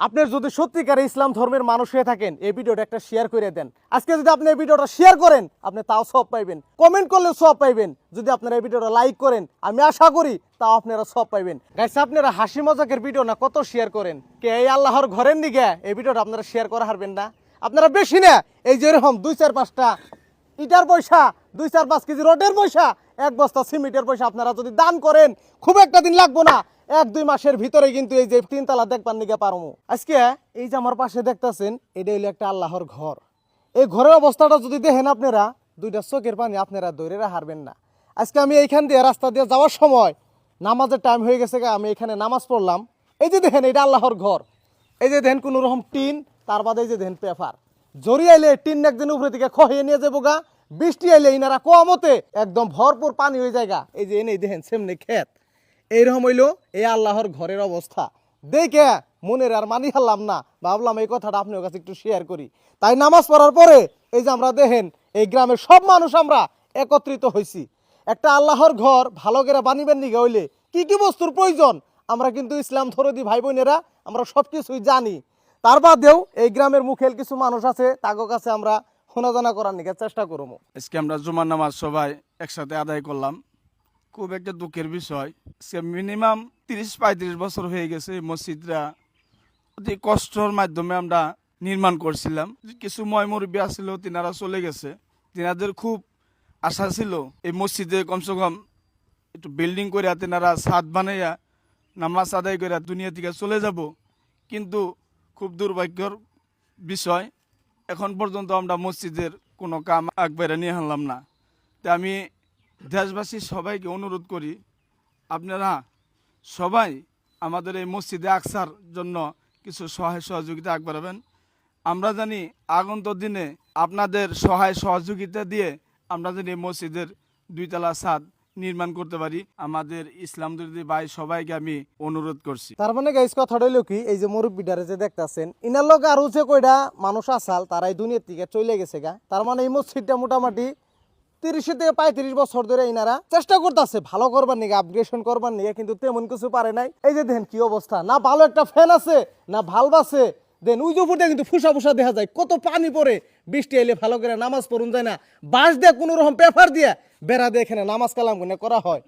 আপনার যদি সত্যিকারে ইসলাম ধর্মের মানুষ হয়ে থাকেন, এই ভিডিওটা একটা শেয়ার করে দেন। আজকে যদি আপনি এই ভিডিওটা শেয়ার করেন, আপনি তাও সব পাইবেন। কমেন্ট করলে সব পাইবেন। যদি আপনারা এই ভিডিওটা লাইক করেন, আমি আশা করি তাও আপনারা সব পাইবেন। গাইস আপনারা হাসি মজাকের ভিডিও না কত শেয়ার করেন? কে এই আল্লাহর ঘরের দিকে এই ভিডিওটা আপনারা শেয়ার করা হারবেন না? আপনারা বেশি না, এই যে এরকম দুই চার পাঁচটা ইটার পয়সা, দুই চার পাঁচ কেজি রোডের পয়সা এক বস্তা সিমেন্টের পয়সা আপনারা যদি দান করেন খুব একটা দিন লাগবো না। এক দুই মাসের ভিতরে কিন্তু এই যে তিনতলা দেখবার নিকে পারমু। আজকে এই যে আমার পাশে দেখতাছেন এটা হইল একটা আল্লাহর ঘর। এই ঘরের অবস্থাটা যদি দেখেন আপনারা দুইটা চোখের পানি আপনারা দৌড়ে হারবেন না। আজকে আমি এইখান দিয়ে রাস্তা দিয়ে যাওয়ার সময় নামাজের টাইম হয়ে গেছে গা, আমি এখানে নামাজ পড়লাম। এই যে দেখেন এটা আল্লাহর ঘর। এই যে দেখেন কোনো রকম টিন তার বাদে এই যে দেখেন পেপার। জরি আইলে টিন একদিন উপরে থেকে খহিয়ে নিয়ে যাব গা বৃষ্টি আইলে ইনারা কমতে একদম ভরপুর পানি হয়ে যায়গা। এই যে এনেই দেখেন, সেমনি ক্ষেত। এইরকম হইল এই আল্লাহর ঘরের অবস্থা। দেখে মনের আর মানি হারলাম না। ভাবলাম এই কথাটা আপনার কাছে একটু শেয়ার করি। তাই নামাজ পড়ার পরে এই যে আমরা দেখেন, এই গ্রামের সব মানুষ আমরা একত্রিত হয়েছি একটা আল্লাহর ঘর ভালো করে বানিবেন নিগে হইলে কি কি বস্তুর প্রয়োজন? আমরা কিন্তু ইসলাম ধরদি ভাই বোনেরা আমরা সব কিছুই জানি। তার বাদেও এই গ্রামের মুখেল কিছু মানুষ আছে, তাগো কাছে আমরা শোনাজানা করার নিকে চেষ্টা করব আজকে আমরা জুমার নামাজ সবাই একসাথে আদায় করলাম। খুব একটা দুঃখের বিষয়। সে মিনিমাম তিরিশ পঁয়ত্রিশ বছর হয়ে গেছে এই মসজিদটা। অতি কষ্টর মাধ্যমে আমরা নির্মাণ করছিলাম। কিছু ময় মুরব্বী আসছিল তিনারা চলে গেছে। তিনাদের খুব আশা ছিল এই মসজিদে কমসে কম একটু বিল্ডিং করে তেনারা ছাদ বানাইয়া নামাজ আদায় করে দুনিয়া থেকে চলে যাব। কিন্তু খুব দুর্ভাগ্যর বিষয় এখন পর্যন্ত আমরা মসজিদের কোনো কাম আগবাইরা নিয়ে আনলাম না। তাই আমি দেশবাসী সবাইকে অনুরোধ করি, আপনারা সবাই আমাদের এই মসজিদে আকসার জন্য কিছু সহায় সহযোগিতা আগবাড়াবেন আমরা জানি আগন্ত দিনে আপনাদের সহায় সহযোগিতা দিয়ে আমরা জানি মসজিদের দুইতলা ছাদ নির্মাণ করতে পারি। আমাদের ইসলাম ভাই সবাইকে আমি অনুরোধ করছি। তার মানে গাইস কথা হইল কি, এই যে মুরব্বিটারে যে দেখতাছেন, ইনার লোক আরও যে কয়টা মানুষ আসাল, তারা এই দুনিয়ার থেকে চলে গেছে গা। তার মানে এই মসজিদটা মোটামুটি তিরিশ থেকে পঁয়ত্রিশ বছর ধরে ইনারা চেষ্টা করতেছে, ভালো করবার নিগে আপগ্রেশন করবার নিগে, কিন্তু তেমন কিছু পারে নাই। এই যে দেখেন কি অবস্থা, না ভালো একটা ফ্যান আছে, না ভালো আছে দেন উই উপরটা কিন্তু ফুসা ফুসা দেখা যায়। কত পানি পড়ে, বৃষ্টি এলে ভালো করে নামাজ পড়ুন, যায় না। বাঁশ দিয়ে কোনো রকম পেপার দিয়ে বেড়া দিয়ে এখানে নামাজ কালাম গুনে করা হয়।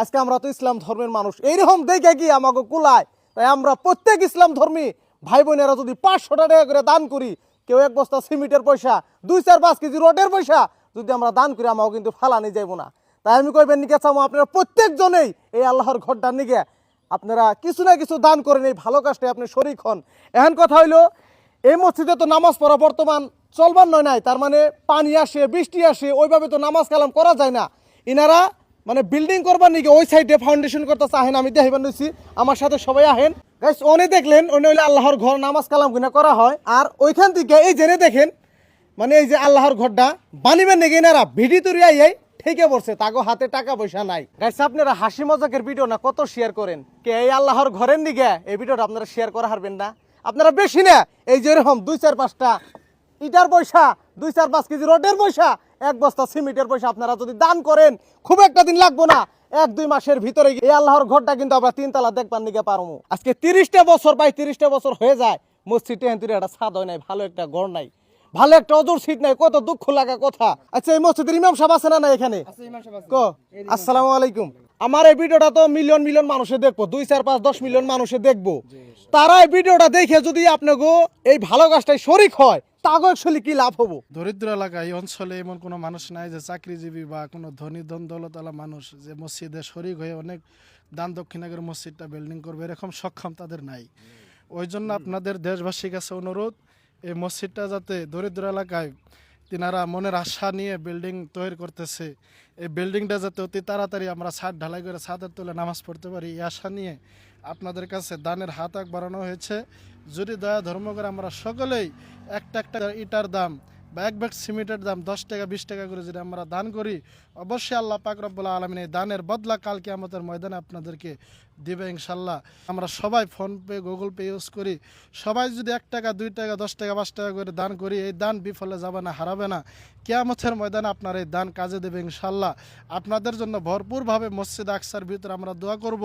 আজকে আমরা তো ইসলাম ধর্মের মানুষ, এইরকম দেখে কি আমাকে কুলায়? তাই আমরা প্রত্যেক ইসলাম ধর্মী ভাই বোনেরা যদি পাঁচশো টাকা করে দান করি, কেউ এক বস্তা সিমেন্টের পয়সা, দুই চার পাঁচ কেজি রোডের পয়সা, যদি আমরা দান করি, আমাকে কিন্তু ফালানি যাইব না। তাই আমি কইবেন, নিকে চামো, আপনারা প্রত্যেকজনেই এই আল্লাহর ঘরটার নিকে আপনারা কিছু না কিছু দান করেন, এই ভালো কাজটা আপনি শরিক হন। এখন কথা হইল, এই মসজিদে তো নামাজ পড়া বর্তমান চলবার নয় নাই, তার মানে পানি আসে, বৃষ্টি আসে, ওইভাবে তো নামাজ কালাম করা যায় না। ইনারা মানে বিল্ডিং করবার নাকি ওই সাইডে ফাউন্ডেশন করতেছে চাহেন আমি দেখাইবার নিছি, আমার সাথে সবাই আহেন। গাইস অনে দেখলেন, অনে হইলে আল্লাহর ঘর নামাজ কালাম কিনা করা হয়। আর ওইখান থেকে এই জেনে দেখেন মানে এই যে আল্লাহর ঘরটা বানিবেন নাকি এনারা ভিডি তৈরি আইয়াই ঠেকে পড়ছে, তাগো হাতে টাকা পয়সা নাই। গাইস আপনারা হাসি মজাকের ভিডিও না কত শেয়ার করেন? কে এই আল্লাহর ঘরের দিকে? এই ভিডিওটা আপনারা শেয়ার করা হারবেন না। আপনারা বেশি না, এই যে এরকম দুই চার পাঁচটা ইটার পয়সা, দুই চার পাঁচ কেজি রোডের পয়সা, এক বস্তা সিমেন্টের পয়সা আপনারা যদি দান করেন, খুব একটা দিন লাগবো না। এক, দুই মাসের ভিতরে এই আল্লাহর ঘরটা কিন্তু আমরা তিনতলা দেখবার নিকে পারব আজকে তিরিশটা বছর বাই তিরিশটা বছর হয়ে যায়। মসজিদে হেন্তুরে একটা ছাদ হয় নাই, ভালো একটা ঘর নাই। ভালো একটা অজর সিট নাই কত দুঃখ লাগা কথা। আচ্ছা এই মসজিদের ইমাম সাহেব আছে না না এখানে? কো আসসালামু আলাইকুম। আমার এই ভিডিওটা তো মিলিয়ন মিলিয়ন মানুষে দেখব দুই চার পাঁচ দশ মিলিয়ন মানুষে দেখব। তারা এই ভিডিওটা দেখে যদি আপনাকে এই ভালো কাজটাই শরিক হয় তাগো অ্যাকচুয়ালি কি লাভ হব? দরিদ্র এলাকা এই অঞ্চলে এমন কোনো মানুষ নাই যে চাকরিজীবী বা কোনো ধনী ধন দৌলতওয়ালা মানুষ যে মসজিদে শরিক হয়ে অনেক দান দক্ষিণা মসজিদটা বিল্ডিং করবে এরকম সক্ষম তাদের নাই। ওই জন্য আপনাদের দেশবাসীর কাছে অনুরোধ এই মসজিদটা যাতে দরিদ্র এলাকায় তিনারা মনের আশা নিয়ে বিল্ডিং তৈরি করতেছে, এই বিল্ডিংটা যাতে অতি তাড়াতাড়ি আমরা ছাদ ঢালাই করে ছাদের তুলে নামাজ পড়তে পারি, এই আশা নিয়ে আপনাদের কাছে দানের হাত আগ বাড়ানো হয়েছে। যদি দয়া ধর্ম করে আমরা সকলেই একটা একটা ইটার দাম বা এক ব্যাগ সিমেন্টের দাম দশ টাকা, বিশ টাকা করে যদি আমরা দান করি, অবশ্যই আল্লাহ পাক রব্বুল আলমিন এই দানের বদলা কালকে আমাদের ময়দানে আপনাদেরকে দিবে ইনশাল্লাহ আমরা সবাই ফোনপে গুগল পে ইউজ করি। সবাই যদি এক টাকা, দুই টাকা, দশ টাকা, পাঁচ টাকা করে দান করি, এই দান বিফলে যাবে না, হারাবে না। কেয়ামতের ময়দানে আপনার এই দান কাজে দেবে ইনশাল্লাহ আপনাদের জন্য ভরপুরভাবে মসজিদ আকসার ভিতরে আমরা দোয়া করব।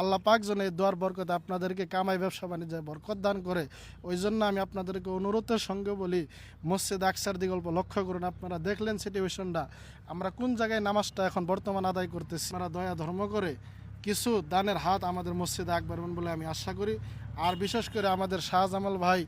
আল্লাহ পাক যেন এই দোয়ার বরকত আপনাদেরকে কামাই ব্যবসা বাণিজ্যে বরকত দান করে। ওই জন্য আমি আপনাদেরকে অনুরোধের সঙ্গে বলি, মসজিদ আকসার দিকে অল্প লক্ষ্য করুন, আপনারা দেখলেন সিচুয়েশনটা আমরা কোন জায়গায় নামাজটা এখন বর্তমান আদায় করতেছি? আমরা দয়া ধর্ম করে কিছু দানের হাত আমাদের মসজিদে আকবরবেন বলে আমি আশা করি। আর বিশেষ করে আমাদের শাহজামাল ভাই,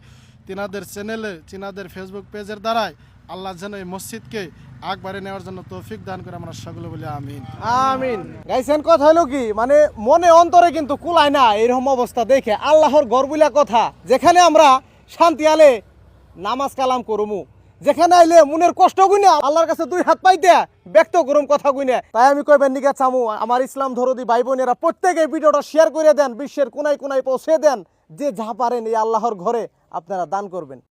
তিনাদের চ্যানেলে তিনাদের ফেসবুক পেজের দ্বারাই আল্লাহ যেন এই মসজিদকে আকবারে নেওয়ার জন্য তৌফিক দান করে আমরা সকলে বলি আমিন। আমিন। গাইছেন কথা হলো কি? মানে মনে অন্তরে কিন্তু কুলায় না এরকম অবস্থা দেখে। আল্লাহর গর্বুলা কথা। যেখানে আমরা শান্তি আলে নামাজ কালাম করুমু। যেখানে আইলে মনের কষ্ট গুনে আল্লাহর কাছে দুই হাত পাইতে ব্যক্ত করুম কথা গুনে তাই আমি কইবেন নিকা চামু, আমার ইসলাম ধরদি ভাই বোনেরা প্রত্যেকে ভিডিওটা শেয়ার করে দেন, বিশ্বের কোনায় কোনায় পৌঁছে দেন, যে যা পারেন এই আল্লাহর ঘরে আপনারা দান করবেন।